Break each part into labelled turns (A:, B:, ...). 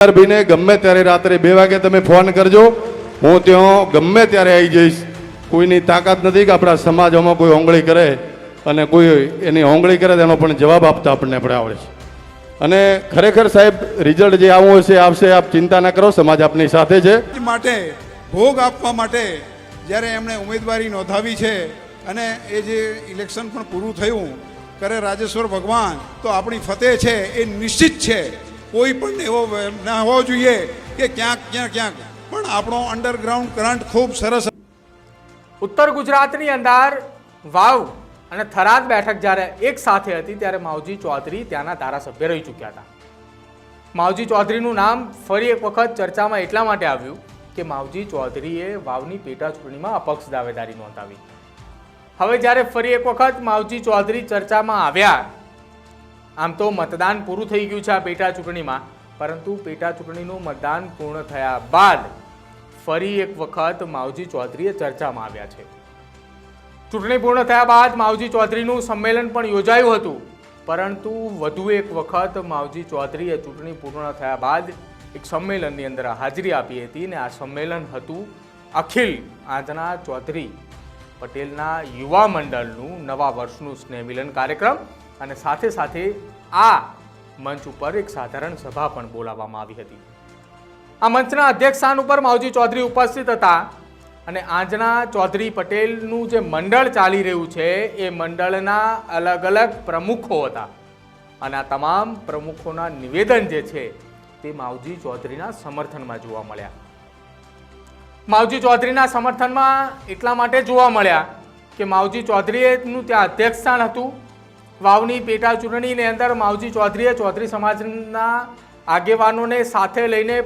A: ભાઈને ગમે ત્યારે રાત્રે બે વાગે તમે ફોન કરજો. હું ત્યાં ગમે ત્યારે આવી જઈશ. કોઈની તાકાત નથી કે આપણા સમાજમાં કોઈ હોંગળી કરે અને કોઈ એની હોંગળી કરે તેનો પણ જવાબ આપતા આપણને આપણે આવડે છે. અને ખરેખર સાહેબ રિઝલ્ટ જે આવવું હશે, આવશે, આપ ચિંતા ના કરો, સમાજ આપની સાથે છે.
B: માટે ભોગ આપવા માટે જ્યારે એમણે ઉમેદવારી નોંધાવી છે અને એ જે ઇલેક્શન પણ પૂરું થયું, કરે રાજેશ્વર ભગવાન, તો આપણી ફતેહ છે એ નિશ્ચિત છે. કોઈ પણ એવો ના હોવો જોઈએ કે ક્યાંક ક્યાંક ક્યાંક. પણ આપણો અંડરગ્રાઉન્ડ કરંટ ખૂબ સરસ
C: ઉત્તર ગુજરાતની અંદર વાવ અને થરાદ બેઠક જ્યારે એક સાથે હતી ત્યારે માવજી ચૌધરી ત્યાંના ધારાસભ્ય રહી ચૂક્યા હતા. માવજી ચૌધરીનું નામ ફરી એક વખત ચર્ચામાં એટલા માટે આવ્યું કે માવજી ચૌધરીએ વાવની પેટા ચૂંટણીમાં અપક્ષ દાવેદારી નોંધાવી. હવે જ્યારે ફરી એક વખત માવજી ચૌધરી ચર્ચામાં આવ્યા આમ તો મતદાન પૂરું થઈ ગયું છે આ પેટા ચૂંટણીમાં, પરંતુ પેટા ચૂંટણીનું મતદાન પૂર્ણ થયા બાદ ફરી એક વખત માવજી ચૌધરીએ ચર્ચામાં આવ્યા છે. ચૂંટણી પૂર્ણ થયા બાદ માવજી ચૌધરીનું સંમેલન પણ યોજાયું હતું, પરંતુ વધુ એક વખત માવજી ચૌધરીએ ચૂંટણી પૂર્ણ થયા બાદ એક સંમેલનની અંદર હાજરી આપી હતી અને આ સંમેલન હતું અખિલ આંધના ચૌધરી પટેલના યુવા મંડળનું નવા વર્ષનું સ્નેહમિલન કાર્યક્રમ. અને સાથે સાથે આ મંચ ઉપર એક સાધારણ સભા પણ બોલાવવામાં આવી હતી. આ મંચના અધ્યક્ષ સ્થાન ઉપર માવજી ચૌધરી ઉપસ્થિત હતા અને આંજના ચૌધરી પટેલનું જે મંડળ ચાલી રહ્યું છે, એ મંડળના અલગ અલગ પ્રમુખો હતા. અને આ તમામ પ્રમુખોના નિવેદન જે છે, તે માવજી ચૌધરીના સમર્થનમાં જોવા મળ્યા. માવજી ચૌધરીના સમર્થનમાં એટલા માટે જોવા મળ્યા કે માવજી ચૌધરીનું ત્યાં અધ્યક્ષ સ્થાન હતું વાવની પેટા ચૂંટણીની અંદર માવજી ચૌધરીએ ચૌધરી સમાજના આગેવાનોને સાથે લઈને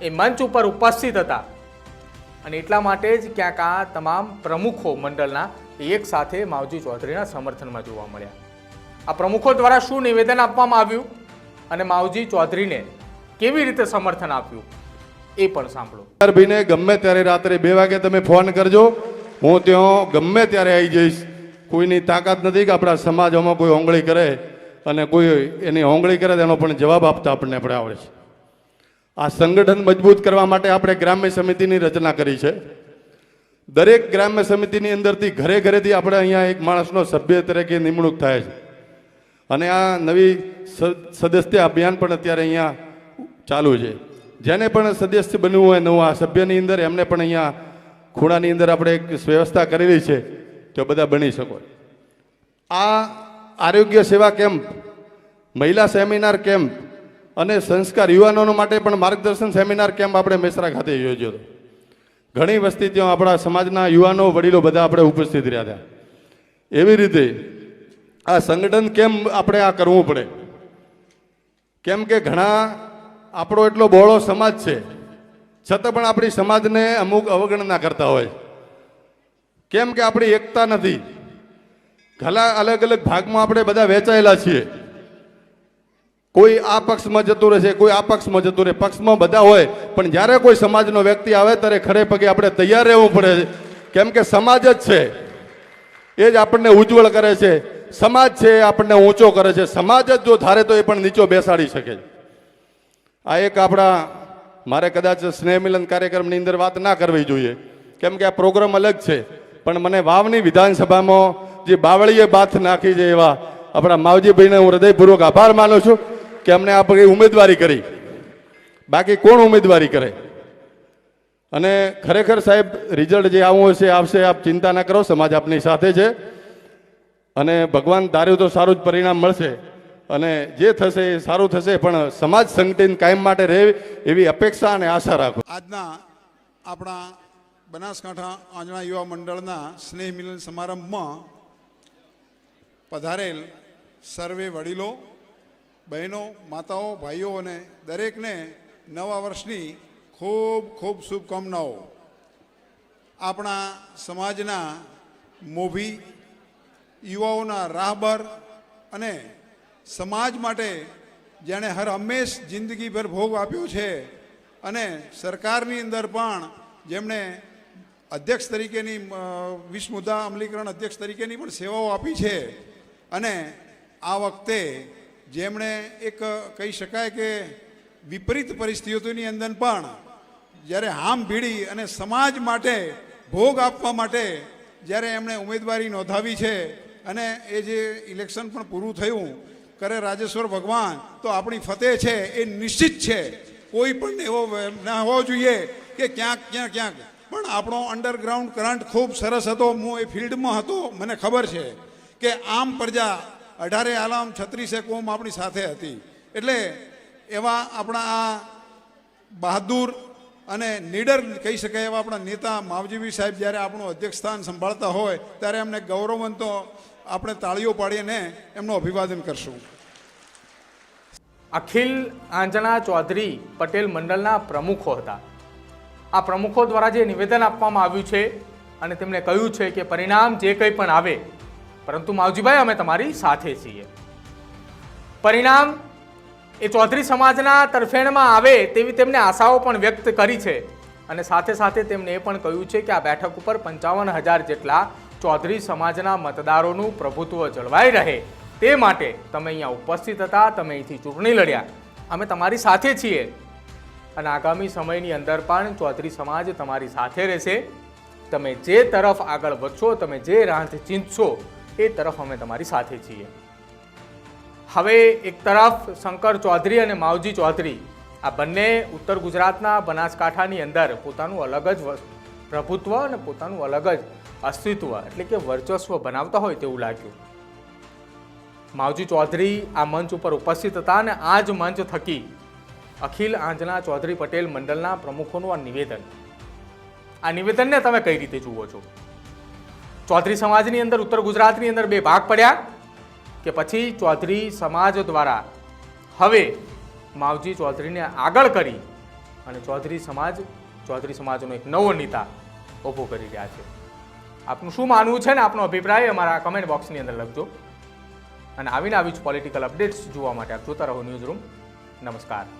C: એ મંચ ઉપર ઉપસ્થિત હતા. અને એટલા માટે જ ક્યાંક આ તમામ પ્રમુખો મંડળના એક સાથે માવજી ચૌધરીના સમર્થનમાં જોવા મળ્યા. આ પ્રમુખો દ્વારા શું નિવેદન આપવામાં આવ્યું અને માવજી ચૌધરીને કેવી રીતે સમર્થન આપ્યું એ પણ સાંભળો.
A: ગમે ત્યારે રાત્રે બે વાગે તમે ફોન કરજો, હું ત્યાં ગમે ત્યારે આવી જઈશ. કોઈની તાકાત નથી કે આપણા સમાજમાં કોઈ હોંગળી કરે અને કોઈ એની હોંગળી કરે તેનો પણ જવાબ આપતા આપણને આપણે આવડે છે. આ સંગઠન મજબૂત કરવા માટે આપણે ગ્રામ્ય સમિતિની રચના કરી છે. દરેક ગ્રામ્ય સમિતિની અંદરથી ઘરે ઘરેથી આપણે અહીંયા એક માણસનો સભ્ય તરીકે નિમણૂક થાય છે. અને આ નવી સદસ્ય અભિયાન પણ અત્યારે અહીંયા ચાલુ છે. જેને પણ સદસ્ય બનવું હોય નવું, આ સભ્યની અંદર એમને પણ અહીંયા ખૂણાની અંદર આપણે એક વ્યવસ્થા કરેલી છે. તો બધા બની શકો. આ આરોગ્ય સેવા કેમ્પ, મહિલા સેમિનાર કેમ્પ અને સંસ્કાર યુવાનો માટે પણ માર્ગદર્શન સેમિનાર કેમ્પ આપણે મેસરા ખાતે યોજ્યો હતો. ઘણી વસ્તી ત્યાં આપણા સમાજના યુવાનો, વડીલો બધા આપણે ઉપસ્થિત રહ્યા હતા. એવી રીતે આ સંગઠન કેમ આપણે આ કરવું પડે. કેમ કે ઘણા, આપણો એટલો બહોળો સમાજ છે. છતાં પણ આપણી સમાજને અમુક અવગણના કરતા હોય. કેમ કે આપણી એકતા નથી? ઘણા અલગ અલગ ભાગમાં આપણે બધા વહેંચાયેલા છીએ. કોઈ આ પક્ષમાં જતું રહેશે કોઈ આ પક્ષમાં જતું રહે. પક્ષમાં બધા હોય, પણ જ્યારે કોઈ સમાજનો વ્યક્તિ આવે ત્યારે ખરે પગે આપણે તૈયાર રહેવું પડે કેમ કે સમાજ જ છે. એ જ આપણને ઉજ્જવળ કરે છે. સમાજ છે એ આપણને ઊંચો કરે છે. સમાજ જ જો ધારે તો એ પણ નીચો બેસાડી શકે આ એક આપણા, મારે કદાચ સ્નેહમિલન કાર્યક્રમની અંદર વાત ના કરવી જોઈએ. કેમ કે આ પ્રોગ્રામ અલગ છે. પણ મને વાવની વિધાનસભામાં જે બાવળીએ બાથ નાખી છે એવા આપણા માવજીભાઈને હું હૃદયપૂર્વક આભાર માનું છું કે અમને આ પગે ઉમેદવારી કરી. બાકી કોણ ઉમેદવારી કરે? અને ખરેખર સાહેબ રિઝલ્ટ જે આવવું હશે, આવશે, આપ ચિંતા ના કરો, સમાજ આપની સાથે છે. અને ભગવાન ધાર્યું તો સારું જ પરિણામ મળશે. અને જે થશે એ સારું થશે, પણ સમાજ સંગઠન કાયમ માટે રહે એવી અપેક્ષા અને આશા રાખો.
B: આજના આપણા બનાસકાંઠા આંજણા યુવા મંડળના સ્નેહ મિલન સમારંભમાં પધારેલ સર્વે વડીલો, બહેનો, માતાઓ, ભાઈઓ અને દરેકને નવા વર્ષની ખૂબ ખૂબ શુભકામનાઓ. આપણા સમાજના મોભી, યુવાઓના રાહબર અને સમાજ માટે જેણે હર હંમેશ જિંદગીભર ભોગ આપ્યો છે અને સરકારની અંદર પણ જેમણે અધ્યક્ષ તરીકેની અ, અમલીકરણ અધ્યક્ષ તરીકેની પણ સેવાઓ આપી છે. અને આ વખતે જેમણે એક કહી શકાય કે વિપરીત પરિસ્થિતિઓની અંદર પણ જ્યારે હામ ભીડી અને સમાજ માટે ભોગ આપવા માટે જ્યારે એમણે ઉમેદવારી નોંધાવી છે અને એ જે ઇલેક્શન પણ પૂરું થયું કરે રાજેશ્વર ભગવાન તો આપણી ફતેહ છે એ નિશ્ચિત છે. કોઈ પણ એવો ના હોવો જોઈએ કે ક્યાંક ક્યાંક ક્યાંક પણ આપણો અંડરગ્રાઉન્ડ કરંટ ખૂબ સરસ હતો. હું એ ફિલ્ડમાં હતો. મને ખબર છે કે આમ પ્રજા અઢારે આલામ છત્રીસે કોમ આપણી સાથે હતી. એટલે એવા આપણા આ બહાદુર અને નીડર કહી શકાય એવા આપણા નેતા માવજીવી સાહેબ જ્યારે આપણું અધ્યક્ષ સ્થાન સંભાળતા હોય, ત્યારે એમને ગૌરવવંતો આપણે તાળીઓ પાડીને એમનું અભિવાદન કરશું.
C: અખિલ આંજણા ચૌધરી પટેલ મંડળના પ્રમુખો હતા. આ પ્રમુખો દ્વારા જે નિવેદન આપવામાં આવ્યું છે અને તેમણે કહ્યું છે કે પરિણામ જે કંઈ પણ આવે, પરંતુ માવજીભાઈ, અમે તમારી સાથે છીએ. પરિણામ એ ચૌધરી સમાજના તરફેણમાં આવે તેવી તેમને આશાઓ પણ વ્યક્ત કરી છે અને સાથે સાથે તેમણે એ પણ કહ્યું છે કે આ બેઠક ઉપર પંચાવન હજાર જેટલા ચૌધરી સમાજના મતદારોનું પ્રભુત્વ જળવાઈ રહે. તે માટે તમે અહીંયા ઉપસ્થિત હતા, તમે અહીંથી ચૂંટણી લડ્યા. અમે તમારી સાથે છીએ. અને આગામી સમયની અંદર પણ ચૌધરી સમાજ તમારી સાથે રહેશે. તમે જે તરફ આગળ વધશો, તમે જે રાંધ ચીંધશો, એ તરફ અમે તમારી સાથે છીએ. હવે એક તરફ શંકર ચૌધરી અને માવજી ચૌધરી, આ બંને ઉત્તર ગુજરાતના બનાસકાંઠાની અંદર પોતાનું અલગ જ પ્રભુત્વ અને પોતાનું અલગ જ અસ્તિત્વ એટલે કે વર્ચસ્વ બનાવતા હોય તેવું લાગ્યું. માવજી ચૌધરી આ મંચ ઉપર ઉપસ્થિત હતા અને આ જ મંચ થકી અખિલ આંજના ચૌધરી પટેલ મંડળના પ્રમુખોનું આ નિવેદન. આ નિવેદનને તમે કઈ રીતે જુઓ છો? ચૌધરી સમાજની અંદર, ઉત્તર ગુજરાતની અંદર બે ભાગ પડ્યા કે પછી ચૌધરી સમાજ દ્વારા હવે માવજી ચૌધરીને આગળ કરી અને ચૌધરી સમાજ, ચૌધરી સમાજનો એક નવો નેતા ઊભો કરી રહ્યા છે. આપનું શું માનવું છે ને આપનો અભિપ્રાય અમારા કમેન્ટ બોક્સની અંદર લખજો. અને આવીને આવી જ પોલિટિકલ અપડેટ્સ જોવા માટે આપ જોતા રહો ન્યૂઝ રૂમ નમસ્કાર.